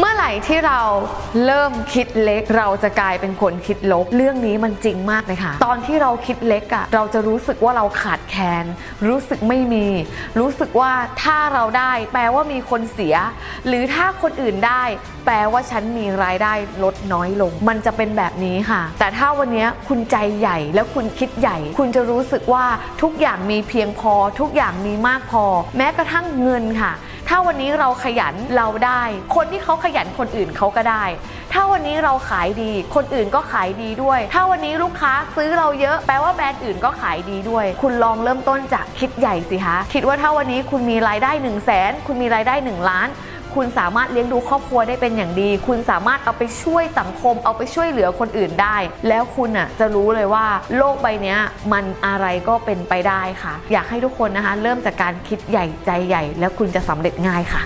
เมื่อไหร่ที่เราเริ่มคิดเล็ก เราจะกลายเป็นคนคิดลบ เรื่องนี้มันจริงมากเลยค่ะ ตอนที่เราคิดเล็กอะเราจะรู้สึกว่าเราขาดแคลนรู้สึกไม่มี รู้สึกว่าถ้าเราได้ แปลว่ามีคนเสีย หรือถ้าคนอื่นได้ แปลว่าฉันมีรายได้ลดน้อยลง มันจะเป็นแบบนี้ค่ะ แต่ถ้าวันนี้คุณใจใหญ่แล้วคุณคิดใหญ่ คุณจะรู้สึกว่าทุกอย่างมีเพียงพอ ทุกอย่างมีมากพอ แม้กระทั่งเงินค่ะาวันนี้เราขยันเราได้ คนที่เขาขยันคนอื่นเขาก็ได้ ถ้าวันนี้เราขายดี คนอื่นก็ขายดีด้วย ถ้าวันนี้ลูกค้าซื้อเราเยอะแปลว่าแบรนด์อื่นก็ขายดีด้วย คุณลองเริ่มต้นจากคิดใหญ่สิคะคิดว่าถ้าวันนี้คุณมีรายได้1นึ่งแสนคุณมีรายได้ 1 ล้าน คุณสามารถเลี้ยงดูครอบครัวได้เป็นอย่างดี คุณสามารถเอาไปช่วยสังคม เอาไปช่วยเหลือคนอื่นได้ แล้วคุณอะจะรู้เลยว่าโลกใบนี้มันอะไรก็เป็นไปได้ค่ะ อยากให้ทุกคนนะคะ เริ่มจากการคิดใหญ่ใจใหญ่ แล้วคุณจะสำเร็จง่ายค่ะ